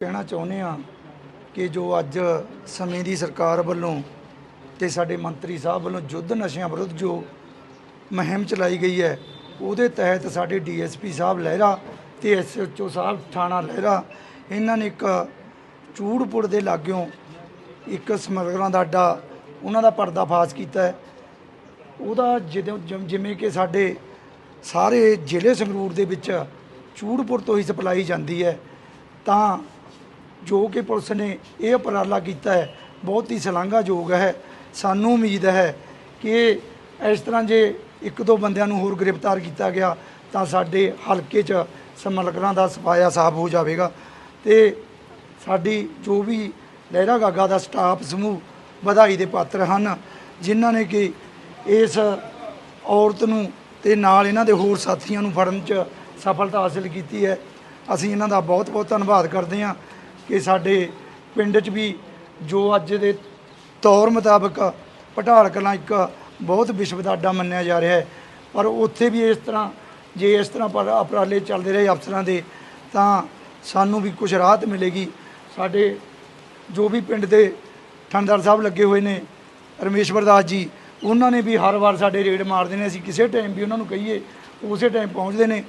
ਕਹਿਣਾ ਚਾਹੁੰਦੇ ਆ ਕਿ ਜੋ ਅੱਜ ਸਮੇਂ ਦੀ ਸਰਕਾਰ ਵੱਲੋਂ ਤੇ ਸਾਡੇ ਮੰਤਰੀ ਸਾਹਿਬ ਵੱਲੋਂ ਯੁੱਧ ਨਸ਼ਿਆਂ ਵਿਰੁੱਧ ਜੋ ਮੁਹਿੰਮ ਚਲਾਈ ਗਈ ਹੈ, ਉਹਦੇ ਤਹਿਤ ਸਾਡੇ ਡੀਐਸਪੀ ਸਾਹਿਬ ਲਹਿਰਾ ਤੇ ਐਸਐਚਓ ਸਾਹਿਬ ਥਾਣਾ ਲਹਿਰਾ, ਇਹਨਾਂ ਨੇ ਇੱਕ ਚੂੜਪੁਰ ਦੇ ਲਾਗਿਓਂ ਇੱਕ ਸਮਗਲਰਾਂ ਦਾ ਅੱਡਾ, ਉਹਨਾਂ ਦਾ ਪਰਦਾਫਾਸ਼ ਕੀਤਾ ਹੈ। ਉਹਦਾ ਜਦੋਂ ਜਿਵੇਂ ਕਿ ਸਾਡੇ ਸਾਰੇ ਜ਼ਿਲ੍ਹੇ ਸੰਗਰੂਰ ਦੇ ਵਿੱਚ ਚੂੜਪੁਰ ਤੋਂ ਹੀ ਸਪਲਾਈ ਜਾਂਦੀ ਹੈ, ਤਾਂ ਜੋ ਕਿ ਪੁਲਿਸ ਨੇ ਇਹ ਉਪਰਾਲਾ ਕੀਤਾ ਹੈ, ਬਹੁਤ ਹੀ ਸ਼ਲਾਘਾਯੋਗ ਹੈ। ਸਾਨੂੰ ਉਮੀਦ ਹੈ ਕਿ ਇਸ ਤਰ੍ਹਾਂ ਜੇ ਇੱਕ ਦੋ ਬੰਦਿਆਂ ਨੂੰ ਹੋਰ ਗ੍ਰਿਫਤਾਰ ਕੀਤਾ ਗਿਆ, ਤਾਂ ਸਾਡੇ ਹਲਕੇ 'ਚ ਸਮਲਕਰਾਂ ਦਾ ਸਫਾਇਆ ਸਾਫ਼ ਹੋ ਜਾਵੇਗਾ ਤੇ ਸਾਡੀ ਜੋ ਵੀ ਲਹਿਰਾ ਗਾਗਾ ਦਾ ਸਟਾਫ ਸਮੂਹ ਵਧਾਈ ਦੇ ਪਾਤਰ ਹਨ, ਜਿਨ੍ਹਾਂ ਨੇ ਕਿ ਇਸ ਔਰਤ ਨੂੰ ਤੇ ਨਾਲ ਇਹਨਾਂ ਦੇ ਹੋਰ ਸਾਥੀਆਂ ਨੂੰ ਫੜਨ 'ਚ ਸਫਲਤਾ ਹਾਸਲ ਕੀਤੀ ਹੈ। ਅਸੀਂ ਇਹਨਾਂ ਦਾ ਬਹੁਤ ਬਹੁਤ ਧੰਨਵਾਦ ਕਰਦੇ ਹਾਂ। ਕਿ ਸਾਡੇ ਪਿੰਡ 'ਚ ਵੀ ਜੋ ਅੱਜ ਦੇ ਤੌਰ ਮੁਤਾਬਕ ਪਟਾਲ ਕਲਾਂ ਇੱਕ ਬਹੁਤ ਵਿਸ਼ਵ ਦਾ ਅੱਡਾ ਮੰਨਿਆ ਜਾ ਰਿਹਾ ਹੈ। ਪਰ ਉੱਥੇ ਵੀ ਇਸ ਤਰ੍ਹਾਂ ਜੇ ਇਸ ਤਰ੍ਹਾਂ ਪਰ ਉਪਰਾਲੇ ਚੱਲਦੇ ਰਹੇ ਅਫਸਰਾਂ ਦੇ, ਤਾਂ ਸਾਨੂੰ ਵੀ ਕੁਝ ਰਾਹਤ ਮਿਲੇਗੀ। ਸਾਡੇ ਜੋ ਵੀ ਪਿੰਡ ਦੇ ਥਾਣੇਦਾਰ ਸਾਹਿਬ ਲੱਗੇ ਹੋਏ ਨੇ, ਰਮੇਸ਼ਵਰ ਦਾਸ ਜੀ, ਉਹਨਾਂ ਨੇ ਵੀ ਹਰ ਵਾਰ ਸਾਡੇ ਰੇਡ ਮਾਰਦੇ ਨੇ ਅਸੀਂ ਕਿਸੇ ਟਾਈਮ ਵੀ ਉਹਨਾਂ ਨੂੰ ਕਹੀਏ, ਉਸੇ ਟਾਈਮ ਪਹੁੰਚਦੇ ਨੇ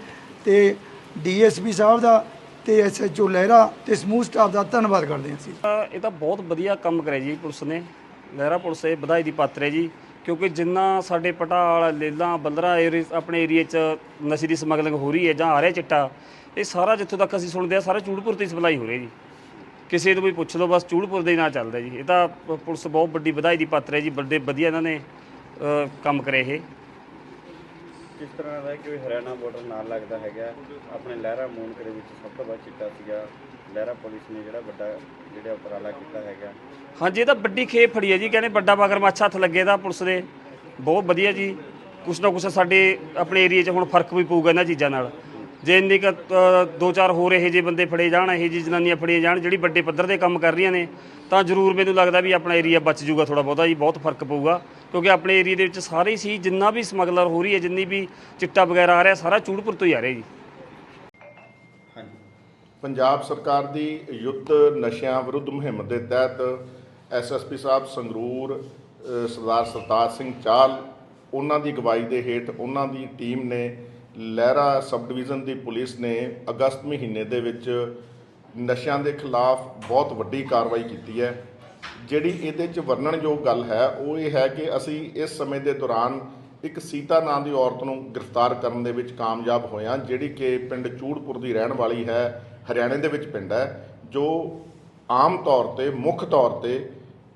ਤੇ ਡੀਐਸਪੀ ਸਾਹਿਬ ਦਾ ਤੇ ਐਸਐਚਓ ਲਹਿਰਾ ਤੇ ਸਮੂਹ ਸਟਾਫ ਦਾ ਧੰਨਵਾਦ ਕਰਦੇ ਹਾਂ ਅਸੀਂ। ਇਹ ਤਾਂ ਬਹੁਤ ਵਧੀਆ ਕੰਮ ਕਰਿਆ ਜੀ ਪੁਲਿਸ ਨੇ। ਲਹਿਰਾ ਪੁਲਿਸ ਇਹ ਵਧਾਈ ਦੀ ਪਾਤਰ ਹੈ ਜੀ, ਕਿਉਂਕਿ ਜਿੰਨਾ ਸਾਡੇ ਪਟਾਲ, ਲੇਲਾਂ, ਬੱਲਰਾ ਏਰੀਏ ਆਪਣੇ ਏਰੀਏ 'ਚ ਨਸ਼ੇ ਦੀ ਸਮਗਲਿੰਗ ਹੋ ਰਹੀ ਹੈ ਜਾਂ ਆ ਰਿਹਾ ਚਿੱਟਾ, ਇਹ ਸਾਰਾ ਜਿੱਥੋਂ ਤੱਕ ਅਸੀਂ ਸੁਣਦੇ ਆ ਸਾਰਾ ਚੂੜਪੁਰ ਤੇ ਸਪਲਾਈ ਹੋ ਰਹੀ ਜੀ। ਕਿਸੇ ਨੂੰ ਵੀ ਪੁੱਛ ਲਓ, ਬਸ ਚੂੜਪੁਰ ਦੇ ਹੀ ਨਾਂ ਚੱਲਦਾ ਜੀ। ਇਹ ਤਾਂ ਪੁਲਿਸ ਬਹੁਤ ਵੱਡੀ ਵਧਾਈ ਦੀ ਪਾਤਰ ਹੈ ਜੀ, ਵੱਡੇ ਵਧੀਆ ਇਹਨਾਂ ਨੇ ਕੰਮ ਕਰੇ ਇਹ। ਕਿਸ ਤਰ੍ਹਾਂ ਦਾ ਕਿ ਹਰਿਆਣਾ ਬਾਰਡਰ ਨਾਲ ਲੱਗਦਾ ਹੈਗਾ? ਆਪਣੇ ਲਹਿਰਾ ਮੂਨਕ ਵਿੱਚ ਸਭ ਤੋਂ ਵੱਧ ਚਿੱਟਾ ਸੀਗਾ। ਲਹਿਰਾ ਪੁਲਿਸ ਨੇ ਜਿਹੜਾ ਵੱਡਾ ਜਿਹੜਾ ਉਪਰਾਲਾ ਕੀਤਾ ਹੈਗਾ। ਹਾਂਜੀ, ਇਹ ਤਾਂ ਵੱਡੀ ਖੇਪ ਫੜੀ ਹੈ ਜੀ। ਕਹਿੰਦੇ ਵੱਡਾ ਮਗਰਮੱਛ ਹੱਥ ਲੱਗੇ ਦਾ ਪੁਲਿਸ ਦੇ। ਬਹੁਤ ਵਧੀਆ ਜੀ। ਕੁਛ ਨਾ ਕੁਛ ਸਾਡੇ ਆਪਣੇ ਏਰੀਏ 'ਚ ਹੁਣ ਫ਼ਰਕ ਵੀ ਪਊਗਾ ਇਹਨਾਂ ਚੀਜ਼ਾਂ ਨਾਲ। ਜੇ ਇੰਨੀ ਕੁ ਦੋ ਚਾਰ ਹੋਰ ਇਹੋ ਜਿਹੇ ਬੰਦੇ ਫੜੇ ਜਾਣ, ਇਹੋ ਜਿਹੀ ਜਨਾਨੀਆਂ ਫੜੀਆਂ ਜਾਣ, ਜਿਹੜੀ ਵੱਡੇ ਪੱਧਰ ਤੇ ਕੰਮ ਕਰ ਰਹੀਆਂ ਨੇ, ਤਾਂ ਜ਼ਰੂਰ ਮੈਨੂੰ ਲੱਗਦਾ ਵੀ ਆਪਣਾ ਏਰੀਆ ਬਚ ਜੂਗਾ ਥੋੜਾ ਬਹੁਤਾ ਜੀ, ਬਹੁਤ ਫ਼ਰਕ ਪਊਗਾ, ਕਿਉਂਕਿ ਆਪਣੇ ਏਰੀਏ ਦੇ ਵਿੱਚ ਸਾਰੇ ਸੀ, ਜਿੰਨਾ ਵੀ ਸਮਗਲਰ ਹੋ ਰਹੀ ਹੈ, ਜਿੰਨੀ ਵੀ ਚਿੱਟਾ ਵਗੈਰਾ ਆ ਰਿਹਾ, ਸਾਰਾ ਚੂੜਪੁਰ ਤੋਂ ਹੀ ਆ ਰਿਹਾ ਜੀ। ਹਾਂਜੀ। ਪੰਜਾਬ ਸਰਕਾਰ ਦੀ ਯੁੱਧ ਨਸ਼ਿਆਂ ਵਿਰੁੱਧ ਮੁਹਿੰਮ ਦੇ ਤਹਿਤ ਐਸਐਸਪੀ ਸਾਹਿਬ ਸੰਗਰੂਰ ਸਰਦਾਰ ਸਰਤਾਜ ਸਿੰਘ ਚਾਲ, ਉਹਨਾਂ ਦੀ ਅਗਵਾਈ ਦੇ ਹੇਠ ਉਹਨਾਂ ਦੀ ਟੀਮ ਨੇ ਲਹਿਰਾ ਸਬ ਡਿਵੀਜ਼ਨ ਦੀ ਪੁਲਿਸ ਨੇ ਅਗਸਤ ਮਹੀਨੇ ਦੇ ਵਿੱਚ ਨਸ਼ਿਆਂ ਦੇ ਖਿਲਾਫ ਬਹੁਤ ਵੱਡੀ ਕਾਰਵਾਈ ਕੀਤੀ ਹੈ। ਜਿਹੜੀ ਇਹਦੇ 'ਚ ਵਰਣਨਯੋਗ ਗੱਲ ਹੈ, ਉਹ ਇਹ ਹੈ ਕਿ ਅਸੀਂ ਇਸ ਸਮੇਂ ਦੇ ਦੌਰਾਨ ਇੱਕ ਸੀਤਾ ਨਾਂ ਦੀ ਔਰਤ ਨੂੰ ਗ੍ਰਿਫਤਾਰ ਕਰਨ ਦੇ ਵਿੱਚ ਕਾਮਯਾਬ ਹੋਏ ਹਾਂ ਜਿਹੜੀ ਕਿ ਪਿੰਡ ਚੂੜਪੁਰ ਦੀ ਰਹਿਣ ਵਾਲੀ ਹੈ, ਹਰਿਆਣੇ ਦੇ ਵਿੱਚ ਪਿੰਡ ਹੈ, ਜੋ ਆਮ ਤੌਰ ਤੇ, ਮੁੱਖ ਤੌਰ ਤੇ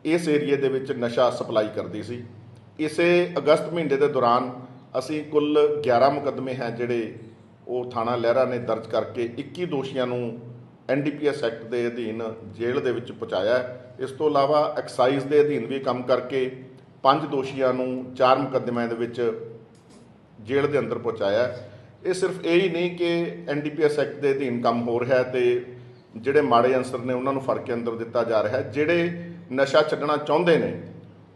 ਇਸ ਏਰੀਏ ਦੇ ਵਿੱਚ ਨਸ਼ਾ ਸਪਲਾਈ ਕਰਦੀ ਸੀ। ਇਸੇ ਅਗਸਤ ਮਹੀਨੇ ਦੇ ਦੌਰਾਨ ਅਸੀਂ ਕੁੱਲ 11 ਮੁਕੱਦਮੇ ਹੈ ਜਿਹੜੇ ਉਹ ਥਾਣਾ ਲਹਿਰਾ ਨੇ ਦਰਜ ਕਰਕੇ 21 ਦੋਸ਼ੀਆਂ ਨੂੰ ਐਨਡੀਪੀਐਸ ਐਕਟ ਦੇ ਅਧੀਨ ਜੇਲ੍ਹ ਦੇ ਵਿੱਚ ਪਹੁੰਚਾਇਆ ਇਸ ਤੋਂ ਇਲਾਵਾ ਐਕਸਾਈਜ਼ ਦੇ ਅਧੀਨ ਵੀ ਕੰਮ ਕਰਕੇ ਪੰਜ ਦੋਸ਼ੀਆਂ ਨੂੰ ਚਾਰ ਮੁਕੱਦਮਿਆਂ ਦੇ ਵਿੱਚ ਜੇਲ੍ਹ ਦੇ ਅੰਦਰ ਪਹੁੰਚਾਇਆ ਇਹ ਸਿਰਫ ਇਹ ਹੀ ਨਹੀਂ ਕਿ ਐਨਡੀਪੀਐਸ ਐਕਟ ਦੇ ਅਧੀਨ ਕੰਮ ਹੋ ਰਿਹਾ ਹੈ ਤੇ ਜਿਹੜੇ ਮਾੜੇ ਅਨਸਰ ਨੇ ਉਹਨਾਂ ਨੂੰ ਫੜ ਕੇ ਅੰਦਰ ਦਿੱਤਾ ਜਾ ਰਿਹਾ ਹੈ। ਜਿਹੜੇ ਨਸ਼ਾ ਛੱਡਣਾ ਚਾਹੁੰਦੇ ਨੇ,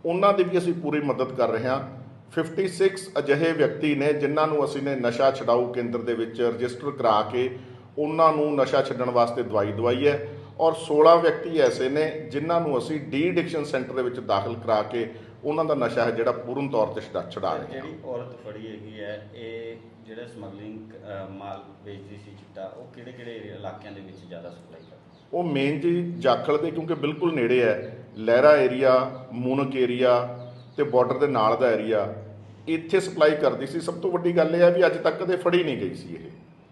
ਉਹਨਾਂ ਦੀ ਵੀ ਅਸੀਂ ਪੂਰੀ ਮਦਦ ਕਰ ਰਹੇ ਹਾਂ। 56 ਅਜਿਹੇ ਵਿਅਕਤੀ ਨੇ ਜਿਨ੍ਹਾਂ ਨੂੰ ਅਸੀਂ ਨੇ ਨਸ਼ਾ ਛਡਾਊ ਕੇਂਦਰ ਦੇ ਵਿੱਚ ਰਜਿਸਟਰ ਕਰਾ ਕੇ ਉਹਨਾਂ ਨੂੰ ਨਸ਼ਾ ਛੱਡਣ ਵਾਸਤੇ ਦਵਾਈ ਦਵਾਈ ਹੈ ਔਰ 16 ਵਿਅਕਤੀ ਐਸੇ ਨੇ ਜਿਨ੍ਹਾਂ ਨੂੰ ਅਸੀਂ ਡੀ ਐਡਿਕਸ਼ਨ ਸੈਂਟਰ ਦੇ ਵਿੱਚ ਦਾਖਲ ਕਰਾ ਕੇ ਉਹਨਾਂ ਦਾ ਨਸ਼ਾ ਹੈ ਜਿਹੜਾ ਪੂਰਨ ਤੌਰ ਤੇ ਛਡਾ ਛਡਾ ਰਹੇ ਹਾਂ। ਜਿਹੜੀ ਔਰਤ ਫੜੀ ਹੈਗੀ ਹੈ ਇਹ ਜਿਹੜਾ ਸਮਗਲਿੰਗ ਮਾਲ ਵੇਚਦੀ ਸੀ ਚਿੱਟਾ ਉਹ ਕਿਹੜੇ ਕਿਹੜੇ ਇਲਾਕਿਆਂ ਦੇ ਵਿੱਚ ਜ਼ਿਆਦਾ ਸਪਲਾਈ ਕਰਦੀ ਉਹ ਮੇਨ ਜੀ ਜਾਖਲ ਦੇ ਕਿਉਂਕਿ ਬਿਲਕੁਲ ਨੇੜੇ ਹੈ। ਲਹਿਰਾ ਏਰੀਆ ਮੂਨਕ ਏਰੀਆ ਤੇ ਬਾਰਡਰ ਦੇ ਨਾਲ ਦਾ ਏਰੀਆ ਇੱਥੇ ਸਪਲਾਈ ਕਰਦੀ ਸੀ। ਸਭ ਤੋਂ ਵੱਡੀ ਗੱਲ ਇਹ ਹੈ ਵੀ ਅੱਜ ਤੱਕ ਕਦੇ ਫੜੀ ਨਹੀਂ ਗਈ ਸੀ ਇਹ।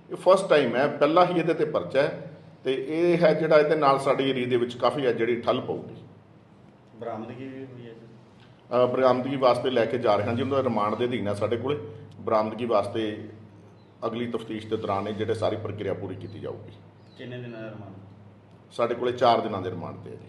ਇਹ ਫਸਟ ਟਾਈਮ ਹੈ ਪਹਿਲਾ ਹੀ ਇਹਦੇ ਤੇ ਪਰਚਾ ਹੈ ਤੇ ਇਹ ਹੈ ਜਿਹੜਾ ਇਹਦੇ ਨਾਲ ਸਾਡੀ ਏਰੀਆ ਦੇ ਵਿੱਚ ਕਾਫੀ ਹੈ ਜਿਹੜੀ ਠੱਲ ਪਊਗੀ। ਬਰਾਮਦਗੀ ਵੀ ਹੋਈ ਹੈ ਬਰਾਮਦਗੀ ਵਾਸਤੇ ਲੈ ਕੇ ਜਾ ਰਹੇ ਹਾਂ ਜੀ ਉਹਦਾ ਰਿਮਾਂਡ ਦੇ ਅਧੀਨ ਹੈ ਸਾਡੇ ਕੋਲੇ। ਬਰਾਮਦਗੀ ਵਾਸਤੇ ਅਗਲੀ ਤਫਤੀਸ਼ ਦੇ ਦੌਰਾਨ ਇਹ ਜਿਹੜੇ ਸਾਰੀ ਪ੍ਰਕਿਰਿਆ ਪੂਰੀ ਕੀਤੀ ਜਾਊਗੀ। ਕਿੰਨੇ ਦਿਨਾਂ ਦਾ ਰਿਮਾਂਡ ਸਾਡੇ ਕੋਲੇ 4 ਦਿਨਾਂ ਦੇ ਰਿਮਾਂਡ ਤੇ ਹੈ ਜੀ।